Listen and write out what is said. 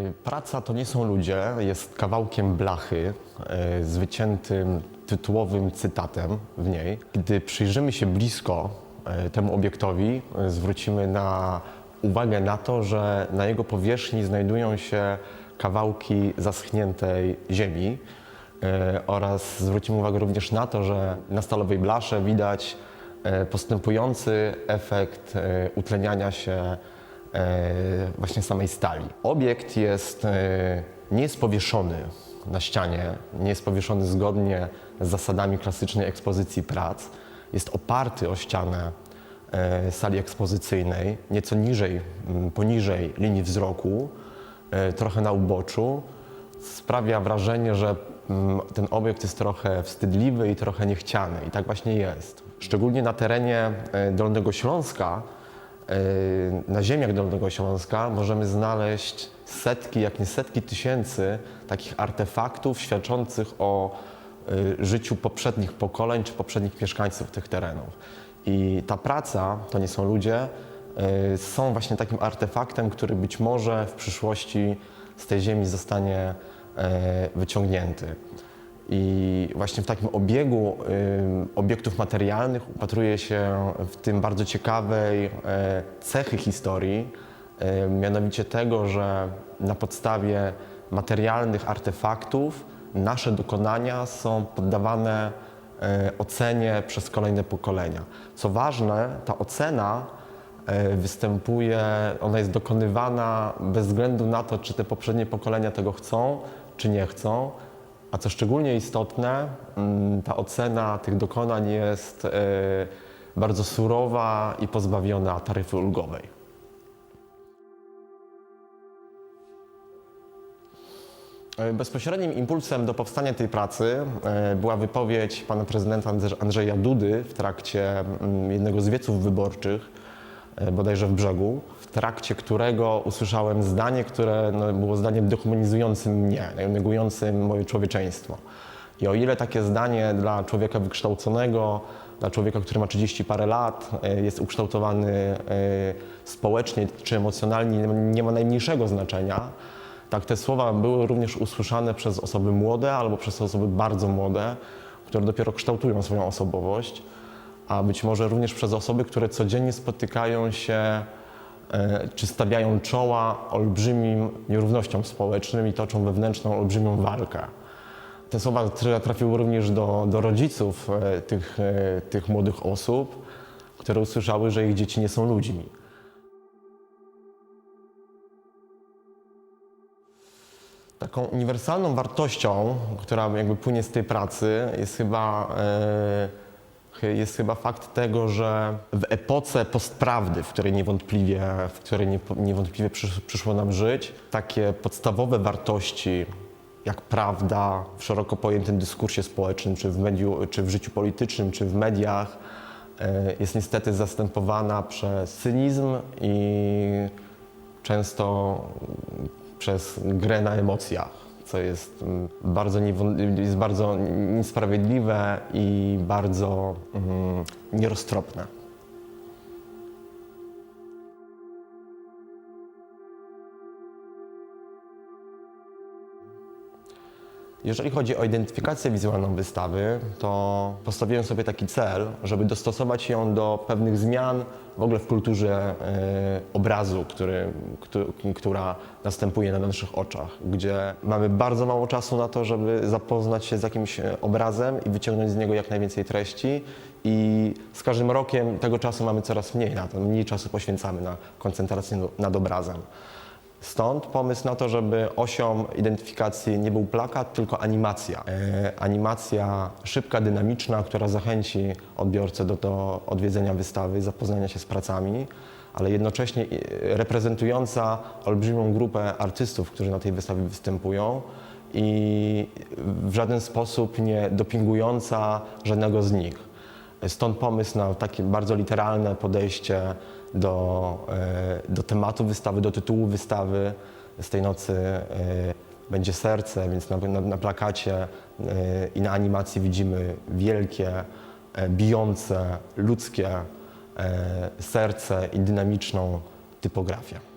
Y, Praca to nie są ludzie jest kawałkiem blachy y, z wyciętym tytułowym cytatem w niej. Gdy przyjrzymy się blisko y, temu obiektowi, zwrócimy na uwagę na to, że na jego powierzchni znajdują się kawałki zaschniętej ziemi oraz zwrócimy uwagę również na to, że na stalowej blasze widać postępujący efekt utleniania się właśnie samej stali. Obiekt jest, e, nie jest powieszony na ścianie, nie jest powieszony zgodnie z zasadami klasycznej ekspozycji prac. Jest oparty o ścianę e, sali ekspozycyjnej, nieco niżej, poniżej linii wzroku, e, trochę na uboczu. Sprawia wrażenie, że ten obiekt jest trochę wstydliwy i trochę niechciany. I tak właśnie jest. Szczególnie na terenie e, Dolnego Śląska, e, na ziemiach Dolnego Śląska możemy znaleźć setki, jak nie setki tysięcy takich artefaktów świadczących o e, życiu poprzednich pokoleń czy poprzednich mieszkańców tych terenów. I ta praca, to nie są ludzie, e, są właśnie takim artefaktem, który być może w przyszłości z tej ziemi zostanie e, wyciągnięty. I właśnie w takim obiegu ym, obiektów materialnych upatruje się w tym bardzo ciekawej e, cechy historii, mianowicie tego, że na podstawie materialnych artefaktów nasze dokonania są poddawane e, ocenie przez kolejne pokolenia. Co ważne, ta ocena e, występuje, ona jest dokonywana bez względu na to, czy te poprzednie pokolenia tego chcą, czy nie chcą. A co szczególnie istotne, mm, ta ocena tych dokonań jest e, bardzo surowa i pozbawiona taryfy ulgowej. E, Bezpośrednim impulsem do powstania tej pracy e, była wypowiedź pana prezydenta Andrze- Andrzeja Dudy w trakcie mm, jednego z wieców wyborczych, bodajże w Brzegu, w trakcie którego usłyszałem zdanie, które no, było zdaniem dehumanizującym mnie, negującym moje człowieczeństwo. I o ile takie zdanie dla człowieka wykształconego, dla człowieka, który ma 30 parę lat, e, jest ukształtowany e, społecznie czy emocjonalnie, nie ma najmniejszego znaczenia, tak, te słowa były również usłyszane przez osoby młode albo przez osoby bardzo młode, które dopiero kształtują swoją osobowość, a być może również przez osoby, które codziennie spotykają się e, czy stawiają czoła olbrzymim nierównościom społecznym i toczą wewnętrzną olbrzymią walkę. Te słowa tra- trafiły również do, do rodziców e, tych, e, tych młodych osób, które usłyszały, że ich dzieci nie są ludźmi. Taką uniwersalną wartością, która jakby płynie z tej pracy, jest chyba, e, jest chyba fakt tego, że w epoce postprawdy, w której niewątpliwie, w której niewątpliwie przysz, przyszło nam żyć, takie podstawowe wartości jak prawda w szeroko pojętym dyskursie społecznym, czy w, mediu, czy w życiu politycznym, czy w mediach, e, jest niestety zastępowana przez cynizm i często przez grę na emocjach, co jest mm, bardzo, jest bardzo niesprawiedliwe i bardzo mm, nieroztropne. Jeżeli chodzi o identyfikację wizualną wystawy, to postawiłem sobie taki cel, żeby dostosować ją do pewnych zmian w ogóle w kulturze e, obrazu, który, któ- która następuje na naszych oczach, gdzie mamy bardzo mało czasu na to, żeby zapoznać się z jakimś e, obrazem i wyciągnąć z niego jak najwięcej treści. I z każdym rokiem tego czasu mamy coraz mniej na to, mniej czasu poświęcamy na koncentrację nad obrazem. Stąd pomysł na to, żeby osią identyfikacji nie był plakat, tylko animacja. E, animacja szybka, dynamiczna, która zachęci odbiorcę do, do odwiedzenia wystawy, zapoznania się z pracami, ale jednocześnie e, reprezentująca olbrzymią grupę artystów, którzy na tej wystawie występują i w żaden sposób nie dopingująca żadnego z nich. Stąd pomysł na takie bardzo literalne podejście do, e, do tematu wystawy, do tytułu wystawy. Z tej nocy e, będzie serce, więc na, na, na plakacie e, i na animacji widzimy wielkie, bijące, ludzkie serce i dynamiczną typografię.